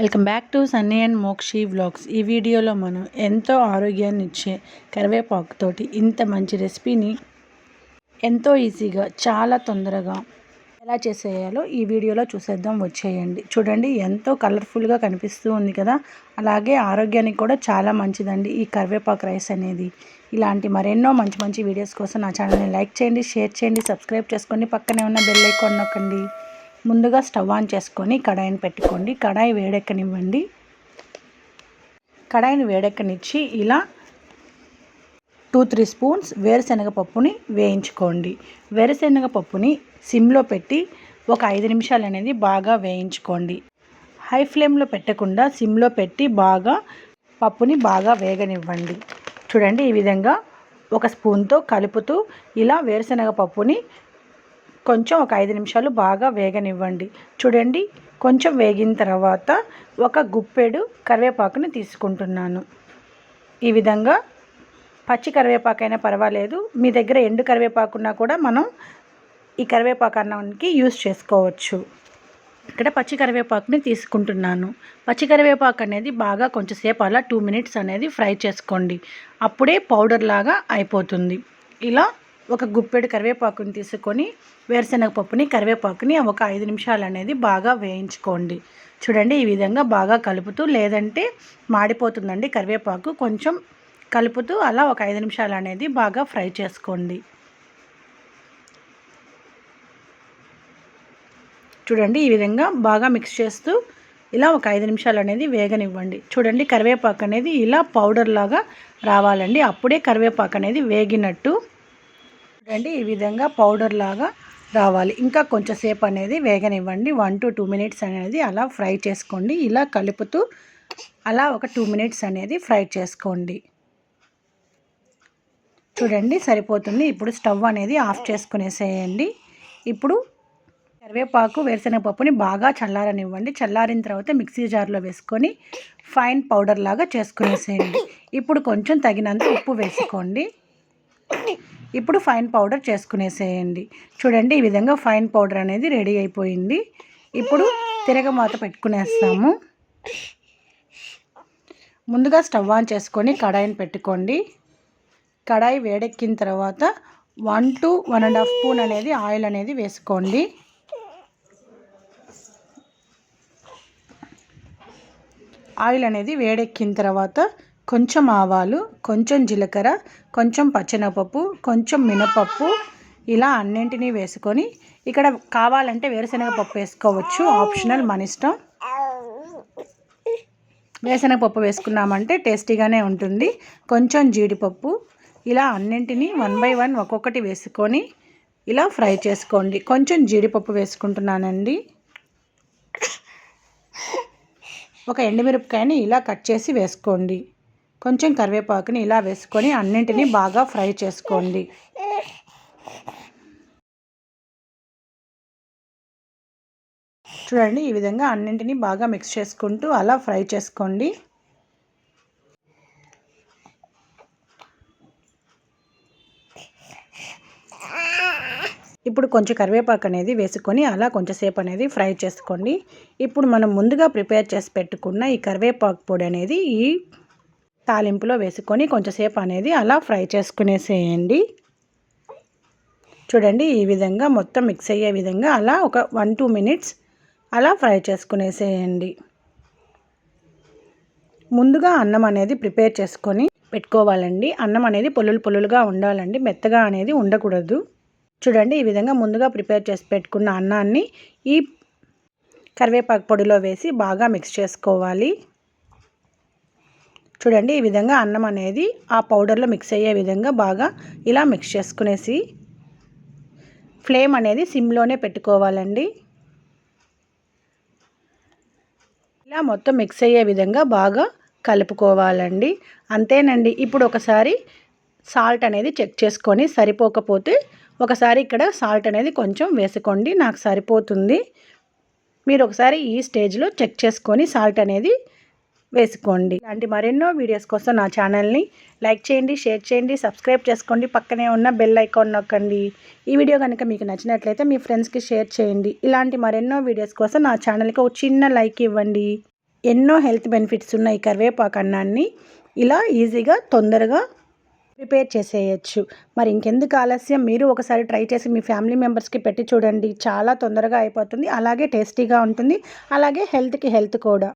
Welcome back to Sunny and Mokshi vlogs. ఈ వీడియోలో మనం ఎంతో ఆరోగ్యాన్ని ఇచ్చే కరివేపాకుతోటి ఇంత మంచి రెసిపీని ఎంతో ఈజీగా చాలా తొందరగా ఎలా చేసేయాలో ఈ వీడియోలో చూసేద్దాం వచ్చేయండి. చూడండి ఎంతో కలర్ఫుల్గా కనిపిస్తూ ఉంది కదా? అలాగే ఆరోగ్యానికి కూడా చాలా మంచిదండి ఈ కరివేపాకు రైస్ అనేది. ఇలాంటి మరెన్నో మంచి మంచి వీడియోస్ కోసం నా ఛానల్ని లైక్ చేయండి షేర్ చేయండి సబ్స్క్రైబ్ చేసుకోండి పక్కనే ఉన్న బెల్ ఐకాన్ నొక్కండి. ముందుగా స్టవ్ ఆన్ చేసుకొని కడాయిని పెట్టుకోండి. కడాయి వేడెక్కనివ్వండి. కడాయిని వేడెక్కనిచ్చి ఇలా టూ త్రీ స్పూన్స్ వేరుశనగ పప్పుని వేయించుకోండి. వేరుశనగ పప్పుని సిమ్లో పెట్టి ఒక ఐదు నిమిషాలు అనేది బాగా వేయించుకోండి. హై ఫ్లేమ్లో పెట్టకుండా సిమ్లో పెట్టి బాగా పప్పుని బాగా వేగనివ్వండి. చూడండి ఈ విధంగా ఒక స్పూన్తో కలుపుతూ ఇలా వేరుశనగ పప్పుని కొంచెం ఒక ఐదు నిమిషాలు బాగా వేగనివ్వండి. చూడండి కొంచెం వేగిన తర్వాత ఒక గుప్పెడు కరివేపాకుని తీసుకుంటున్నాను. ఈ విధంగా పచ్చి కరివేపాకు అయినా పర్వాలేదు. మీ దగ్గర ఎండు కరివేపాకు ఉన్నా కూడా మనం ఈ కరివేపాకు అన్నానికి యూస్ చేసుకోవచ్చు. ఇక్కడ పచ్చి కరివేపాకుని తీసుకుంటున్నాను. పచ్చి కరివేపాకు అనేది బాగా కొంచెంసేపు అలా టూ మినిట్స్ అనేది ఫ్రై చేసుకోండి. అప్పుడే పౌడర్ లాగా అయిపోతుంది. ఇలా ఒక గుప్పెడు కరివేపాకుని తీసుకొని వేరుశనగ పప్పుని కరివేపాకుని ఒక ఐదు నిమిషాలు అనేది బాగా వేయించుకోండి. చూడండి ఈ విధంగా బాగా కలుపుతూ లేదంటే మాడిపోతుందండి కరివేపాకు. కొంచెం కలుపుతూ అలా ఒక ఐదు నిమిషాలు అనేది బాగా ఫ్రై చేసుకోండి. చూడండి ఈ విధంగా బాగా మిక్స్ చేస్తూ ఇలా ఒక ఐదు నిమిషాలు అనేది వేగనివ్వండి. చూడండి కరివేపాకు అనేది ఇలా పౌడర్ లాగా రావాలండి. అప్పుడే కరివేపాకు అనేది వేగినట్టు చూడండి ఈ విధంగా పౌడర్ లాగా రావాలి. ఇంకా కొంచెంసేపు అనేది వేగనివ్వండి. వన్ టు టూ మినిట్స్ అనేది అలా ఫ్రై చేసుకోండి. ఇలా కలుపుతూ అలా ఒక టూ మినిట్స్ అనేది ఫ్రై చేసుకోండి. చూడండి సరిపోతుంది. ఇప్పుడు స్టవ్ అనేది ఆఫ్ చేసుకునేసేయండి. ఇప్పుడు కరివేపాకు వేరుశనగపప్పుని బాగా చల్లారనివ్వండి. చల్లారిన తర్వాత మిక్సీ జార్లో వేసుకొని ఫైన్ పౌడర్ లాగా చేసుకునేసేయండి. ఇప్పుడు కొంచెం తగినంత ఉప్పు వేసుకోండి. ఇప్పుడు ఫైన్ పౌడర్ చేసుకునేసేయండి. చూడండి ఈ విధంగా ఫైన్ పౌడర్ అనేది రెడీ అయిపోయింది. ఇప్పుడు తిరగమాత పెట్టుకునేస్తాము. ముందుగా స్టవ్ ఆన్ చేసుకొని కడాయిని పెట్టుకోండి. కడాయి వేడెక్కిన తర్వాత one two one and half spoon అనేది ఆయిల్ అనేది వేసుకోండి. ఆయిల్ అనేది వేడెక్కిన తర్వాత కొంచెం ఆవాలు కొంచెం జీలకర్ర కొంచెం పచ్చెనపప్పు కొంచెం మినపప్పు ఇలా అన్నింటినీ వేసుకొని ఇక్కడ కావాలంటే వేరుశనగ పప్పు వేసుకోవచ్చు. ఆప్షనల్ మన ఇష్టం. వేరుశనగ పప్పు వేసుకున్నామంటే టేస్టీగానే ఉంటుంది. కొంచెం జీడిపప్పు ఇలా అన్నింటినీ వన్ బై వన్ ఒక్కొక్కటి వేసుకొని ఇలా ఫ్రై చేసుకోండి. కొంచెం జీడిపప్పు వేసుకుంటున్నానండి. ఒక ఎండుమిరపకాయని ఇలా కట్ చేసి వేసుకోండి. కొంచెం కరివేపాకుని ఇలా వేసుకొని అన్నింటినీ బాగా ఫ్రై చేసుకోండి. చూడండి ఈ విధంగా అన్నింటినీ బాగా మిక్స్ చేసుకుంటూ అలా ఫ్రై చేసుకోండి. ఇప్పుడు కొంచెం కరివేపాకు అనేది వేసుకొని అలా కొంచెంసేపు అనేది ఫ్రై చేసుకోండి. ఇప్పుడు మనం ముందుగా ప్రిపేర్ చేసి పెట్టుకున్న ఈ కరివేపాకు పొడి అనేది ఈ తాలింపులో వేసుకొని కొంచెంసేపు అనేది అలా ఫ్రై చేసుకునేసేయండి. చూడండి ఈ విధంగా మొత్తం మిక్స్ అయ్యే విధంగా అలా ఒక వన్ టూ మినిట్స్ అలా ఫ్రై చేసుకునేసేయండి. ముందుగా అన్నం అనేది ప్రిపేర్ చేసుకొని పెట్టుకోవాలండి. అన్నం అనేది పొల్లులు పొల్లులుగా ఉండాలండి. మెత్తగా అనేది ఉండకూడదు. చూడండి ఈ విధంగా ముందుగా ప్రిపేర్ చేసి పెట్టుకున్న అన్నాన్ని ఈ కరివేపాకు పొడిలో వేసి బాగా మిక్స్ చేసుకోవాలి. చూడండి ఈ విధంగా అన్నం అనేది ఆ పౌడర్లో మిక్స్ అయ్యే విధంగా బాగా ఇలా మిక్స్ చేసుకునేసి ఫ్లేమ్ అనేది సిమ్లోనే పెట్టుకోవాలండి. ఇలా మొత్తం మిక్స్ అయ్యే విధంగా బాగా కలుపుకోవాలండి. అంతేనండి ఇప్పుడు ఒకసారి సాల్ట్ అనేది చెక్ చేసుకొని సరిపోకపోతే ఒకసారి ఇక్కడ సాల్ట్ అనేది కొంచెం వేసుకోండి నాకు సరిపోతుంది. మీరు ఒకసారి ఈ స్టేజ్లో చెక్ చేసుకొని సాల్ట్ అనేది వేసుకోండి. ఇలాంటి మరెన్నో వీడియోస్ కోసం నా ఛానల్ని లైక్ చేయండి షేర్ చేయండి సబ్స్క్రైబ్ చేసుకోండి పక్కనే ఉన్న బెల్ ఐకాన్ నొక్కండి. ఈ వీడియో కనుక మీకు నచ్చినట్లయితే మీ ఫ్రెండ్స్కి షేర్ చేయండి. ఇలాంటి మరెన్నో వీడియోస్ కోసం నా ఛానల్కి ఒక చిన్న లైక్ ఇవ్వండి. ఎన్నో హెల్త్ బెనిఫిట్స్ ఉన్నాయి కరివేపాకు అన్నాన్ని ఇలా ఈజీగా తొందరగా ప్రిపేర్ చేసేయచ్చు. మరి ఇంకెందుకు ఆలస్యం? మీరు ఒకసారి ట్రై చేసి మీ ఫ్యామిలీ మెంబర్స్కి పెట్టి చూడండి. చాలా తొందరగా అయిపోతుంది. అలాగే టేస్టీగా ఉంటుంది. అలాగే హెల్త్కి హెల్త్ కూడా.